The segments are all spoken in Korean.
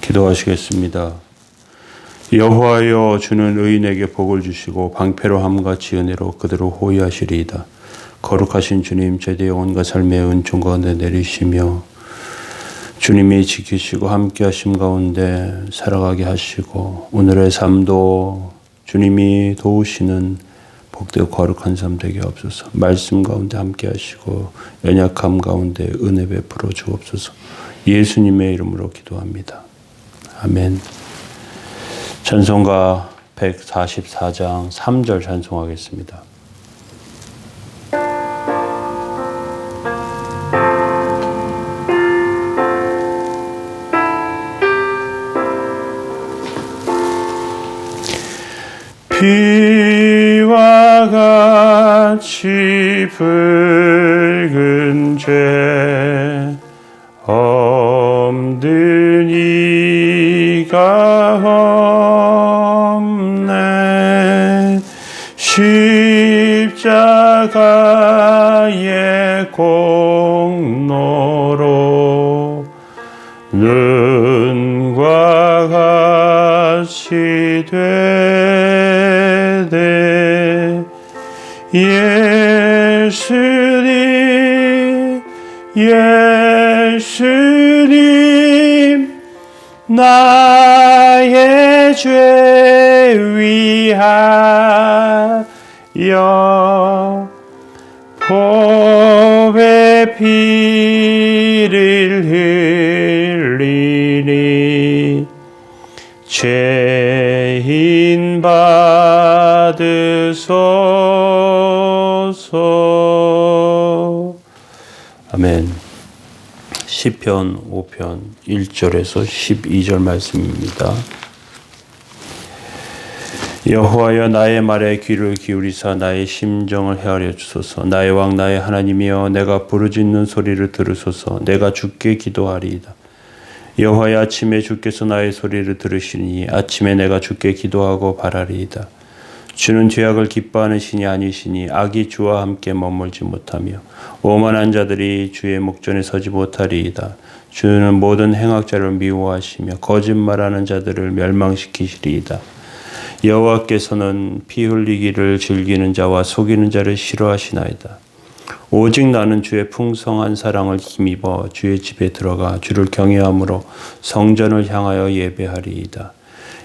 기도하시겠습니다. 여호와여 주는 의인에게 복을 주시고 방패로 함같이 은혜로 그대로 호위하시리이다. 거룩하신 주님 제대 영혼과 삶의 은총 가운데 내리시며 주님이 지키시고 함께 하심 가운데 살아가게 하시고 오늘의 삶도 주님이 도우시는 복되고 거룩한 삶 되게 없소서. 말씀 가운데 함께 하시고 연약함 가운데 은혜 베풀어 주옵소서. 예수님의 이름으로 기도합니다. 아멘. 찬송가 144장 3절 찬송하겠습니다. 비와 같이 붉은 죄 없는 이가 없네. 십자가의 공로로 눈 예수님 예수님 나의 죄 위하여 법의 피를 흘리니 죄인 받으소서. 아멘. 시편 5편 1절에서 12절 말씀입니다. 여호와여 나의 말에 귀를 기울이사 나의 심정을 헤아려 주소서. 나의 왕 나의 하나님이여 내가 부르짖는 소리를 들으소서. 내가 주께 기도하리이다. 여호와여 아침에 주께서 나의 소리를 들으시니 아침에 내가 주께 기도하고 바라리이다 주는 죄악을 기뻐하는 신이 아니시니 악이 주와 함께 머물지 못하며 오만한 자들이 주의 목전에 서지 못하리이다 주는 모든 행악자를 미워하시며 거짓말하는 자들을 멸망시키시리이다 여호와께서는 피 흘리기를 즐기는 자와 속이는 자를 싫어하시나이다. 오직 나는 주의 풍성한 사랑을 힘입어 주의 집에 들어가 주를 경외함으로 성전을 향하여 예배하리이다.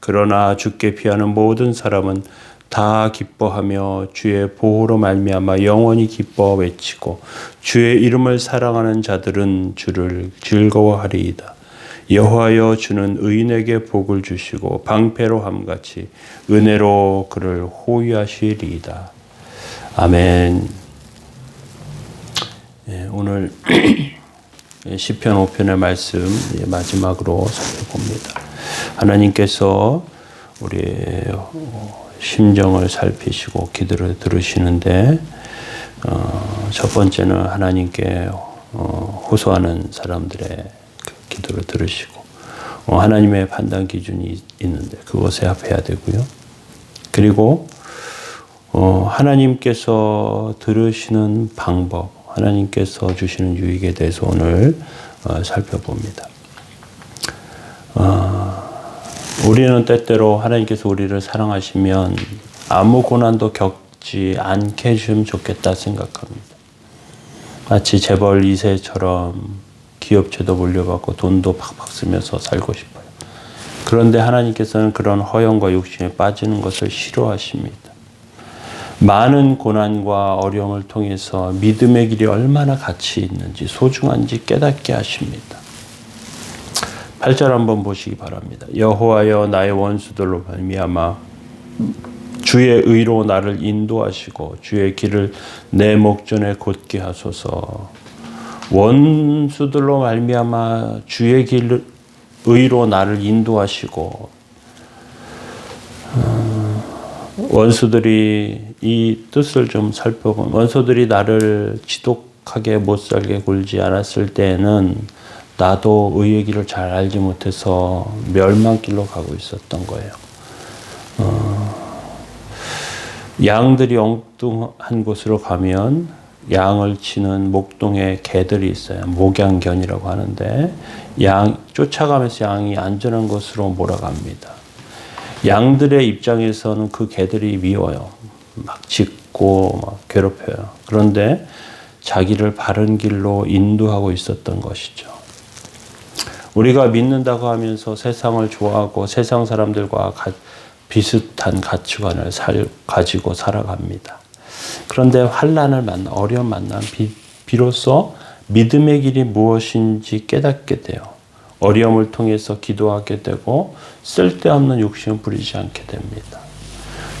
그러나 주께 피하는 모든 사람은 다 기뻐하며 주의 보호로 말미암아 영원히 기뻐 외치고 주의 이름을 사랑하는 자들은 주를 즐거워하리이다. 여호와여 주는 의인에게 복을 주시고 방패로 함같이 은혜로 그를 호위하시리이다. 아멘. 예, 오늘 시편 5편의 말씀 마지막으로 살펴봅니다. 하나님께서 우리의 심정을 살피시고 기도를 들으시는데 어, 첫 번째는 하나님께 어, 호소하는 사람들의 그 기도를 들으시고 어, 하나님의 판단 기준이 있는데 그것에 합해야 되고요. 그리고 어, 하나님께서 들으시는 방법, 하나님께서 주시는 유익에 대해서 오늘 어, 살펴봅니다. 어, 우리는 때때로 하나님께서 우리를 사랑하시면 아무 고난도 겪지 않게 해주면 좋겠다 생각합니다. 마치 재벌 2세처럼 기업체도 물려받고 돈도 팍팍 쓰면서 살고 싶어요. 그런데 하나님께서는 그런 허영과 욕심에 빠지는 것을 싫어하십니다. 많은 고난과 어려움을 통해서 믿음의 길이 얼마나 가치 있는지 소중한지 깨닫게 하십니다. 8절 한번 보시기 바랍니다. 여호와여 나의 원수들로 말미암아 주의 의로 나를 인도하시고 주의 길을 내 목전에 곧게 하소서. 원수들로 말미암아 주의 길 의로 나를 인도하시고 어, 원수들이 이 뜻을 좀 살펴보면 원수들이 나를 지독하게 못 살게 굴지 않았을 때에는 나도 의의 길을 잘 알지 못해서 멸망길로 가고 있었던 거예요. 어, 양들이 엉뚱한 곳으로 가면 양을 치는 목동에 개들이 있어요. 목양견이라고 하는데 양 쫓아가면서 양이 안전한 곳으로 몰아갑니다. 양들의 입장에서는 그 개들이 미워요. 막 짖고 막 괴롭혀요. 그런데 자기를 바른 길로 인도하고 있었던 것이죠. 우리가 믿는다고 하면서 세상을 좋아하고 세상 사람들과 가, 비슷한 가치관을 살, 가지고 살아갑니다. 그런데 환란을 만나 어려움 만난 비, 비로소 믿음의 길이 무엇인지 깨닫게 돼요. 어려움을 통해서 기도하게 되고 쓸데없는 욕심을 부리지 않게 됩니다.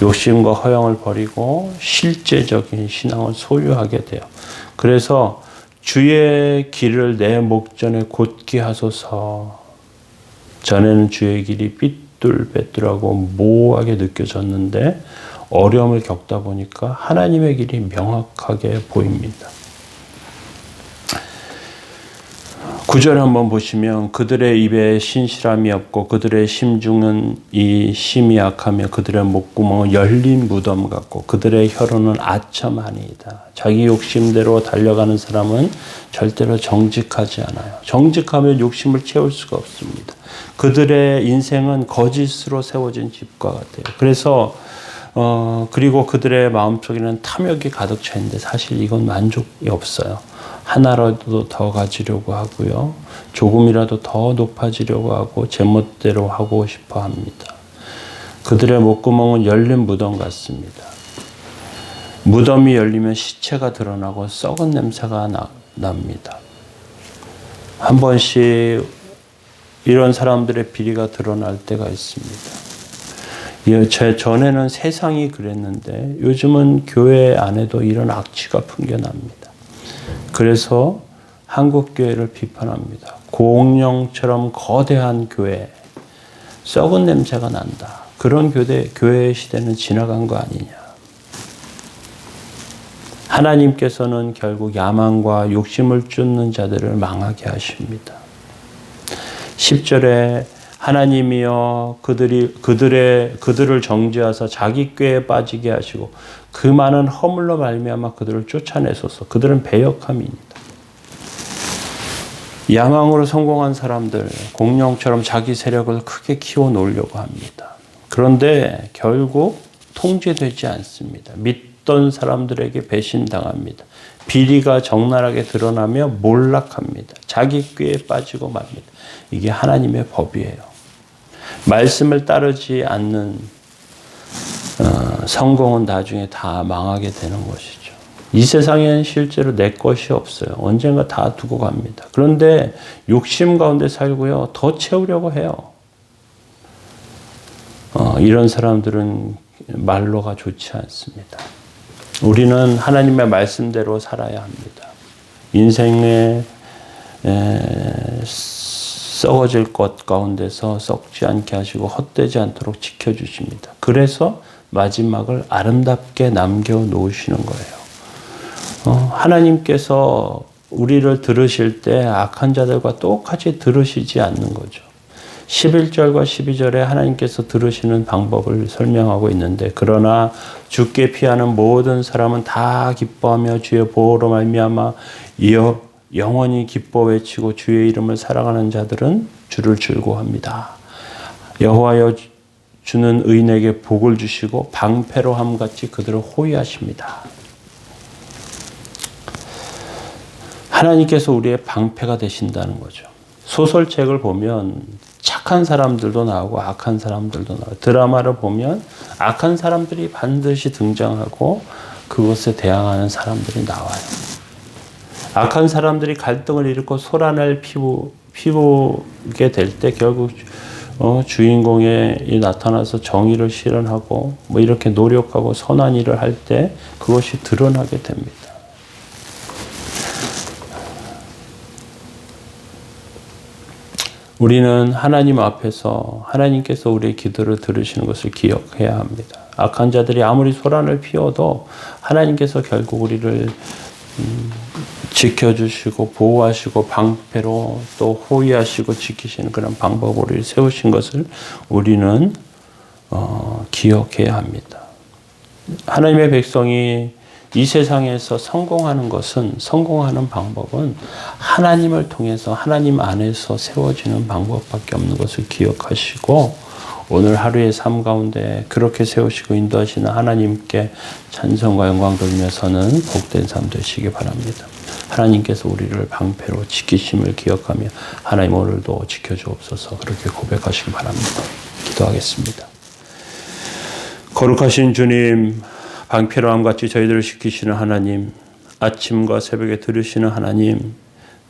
욕심과 허영을 버리고 실제적인 신앙을 소유하게 돼요. 그래서 주의 길을 내 목전에 곧게 하소서. 전에는 주의 길이 삐뚤빼뚤하고 모호하게 느껴졌는데 어려움을 겪다 보니까 하나님의 길이 명확하게 보입니다. 구절 한번 보시면 그들의 입에 신실함이 없고 그들의 심중은 이 심이 약하며 그들의 목구멍은 열린 무덤 같고 그들의 혀로는 아첨하니이다. 자기 욕심대로 달려가는 사람은 절대로 정직하지 않아요. 정직하면 욕심을 채울 수가 없습니다. 그들의 인생은 거짓으로 세워진 집과 같아요. 그래서 어 그리고 그들의 마음속에는 탐욕이 가득 차 있는데 사실 이건 만족이 없어요. 하나라도 더 가지려고 하고요. 조금이라도 더 높아지려고 하고 제멋대로 하고 싶어 합니다. 그들의 목구멍은 열린 무덤 같습니다. 무덤이 열리면 시체가 드러나고 썩은 냄새가 나, 납니다. 한 번씩 이런 사람들의 비리가 드러날 때가 있습니다. 제 전에는 세상이 그랬는데 요즘은 교회 안에도 이런 악취가 풍겨납니다. 그래서 한국 교회를 비판합니다. 공룡처럼 거대한 교회, 썩은 냄새가 난다. 그런 교회, 교회 시대는 지나간 거 아니냐. 하나님께서는 결국 야망과 욕심을 쫓는 자들을 망하게 하십니다. 10절에 하나님이여 그들이 그들의 그들을 정죄하사 자기 꾀에 빠지게 하시고 그 많은 허물로 말미암아 그들을 쫓아내소서. 그들은 배역함입니다. 야망으로 성공한 사람들 공룡처럼 자기 세력을 크게 키워 놓으려고 합니다. 그런데 결국 통제되지 않습니다. 믿던 사람들에게 배신당합니다. 비리가 적나라하게 드러나며 몰락합니다. 자기 꾀에 빠지고 맙니다. 이게 하나님의 법이에요. 말씀을 따르지 않는 어, 성공은 나중에 다 망하게 되는 것이죠. 이 세상엔 실제로 내 것이 없어요. 언젠가 다 두고 갑니다. 그런데 욕심 가운데 살고요. 더 채우려고 해요. 어, 이런 사람들은 말로가 좋지 않습니다. 우리는 하나님의 말씀대로 살아야 합니다. 인생에 썩어질 것 가운데서 썩지 않게 하시고 헛되지 않도록 지켜주십니다. 그래서 마지막을 아름답게 남겨 놓으시는 거예요. 어, 하나님께서 우리를 들으실 때 악한 자들과 똑같이 들으시지 않는 거죠. 11절과 12절에 하나님께서 들으시는 방법을 설명하고 있는데 그러나 주께 피하는 모든 사람은 다 기뻐하며 주의 보호로 말미암아 이어 영원히 기뻐 외치고 주의 이름을 사랑하는 자들은 주를 즐거워합니다. 여호와여 주는 의인에게 복을 주시고 방패로 함 같이 그들을 호위하십니다. 하나님께서 우리의 방패가 되신다는 거죠. 소설책을 보면 착한 사람들도 나오고 악한 사람들도 나오고 드라마를 보면 악한 사람들이 반드시 등장하고 그것에 대항하는 사람들이 나와요. 악한 사람들이 갈등을 일으고 소란을 피우, 피우게 될 때 결국 어, 주인공이 나타나서 정의를 실현하고 뭐 이렇게 노력하고 선한 일을 할 때 그것이 드러나게 됩니다. 우리는 하나님 앞에서 하나님께서 우리의 기도를 들으시는 것을 기억해야 합니다. 악한 자들이 아무리 소란을 피워도 하나님께서 결국 우리를 음, 지켜주시고 보호하시고 방패로 또 호위하시고 지키시는 그런 우리를 세우신 것을 우리는 어, 기억해야 합니다. 하나님의 백성이 이 세상에서 성공하는 것은 성공하는 방법은 하나님을 통해서 하나님 안에서 세워지는 방법밖에 없는 것을 기억하시고 오늘 하루의 삶 가운데 그렇게 세우시고 인도하시는 하나님께 찬송과 영광 돌면서는 복된 삶 되시기 바랍니다. 하나님께서 우리를 방패로 지키심을 기억하며 하나님 오늘도 지켜주옵소서 그렇게 고백하시기 바랍니다. 기도하겠습니다. 거룩하신 주님, 방패로함 같이 저희들을 지키시는 하나님, 아침과 새벽에 들으시는 하나님,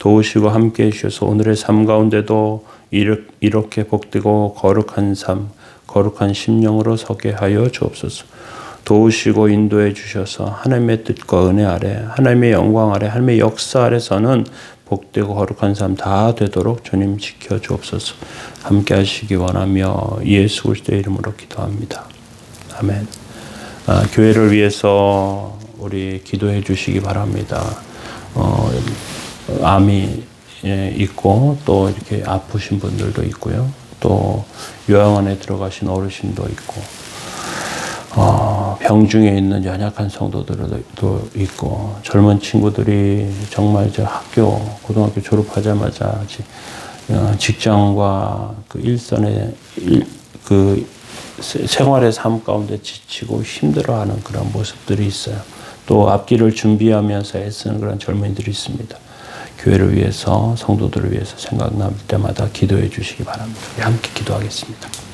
도우시고 함께 해주셔서 오늘의 삶 가운데도 이렇게 복되고 거룩한 삶, 거룩한 심령으로 서게 하여 주옵소서. 도우시고 인도해 주셔서 하나님의 뜻과 은혜 아래, 하나님의 영광 아래, 하나님의 역사 아래서는 복되고 거룩한 삶 다 되도록 주님 지켜 주옵소서. 함께 하시기 원하며 예수 그리스도의 이름으로 기도합니다. 아멘. 아, 교회를 위해서 우리 기도해 주시기 바랍니다. 어, 암이 예, 있고 또 이렇게 아프신 분들도 있고요. 또 요양원에 들어가신 어르신도 있고 어, 병중에 있는 연약한 성도들도 있고 젊은 친구들이 정말 저 학교 고등학교 졸업하자마자 어, 직장과 그 일선의 일, 그 생활의 삶 가운데 지치고 힘들어하는 그런 모습들이 있어요. 또 앞길을 준비하면서 애쓰는 그런 젊은이들이 있습니다. 교회를 위해서 성도들을 위해서 생각날 때마다 기도해 주시기 바랍니다. 함께 기도하겠습니다.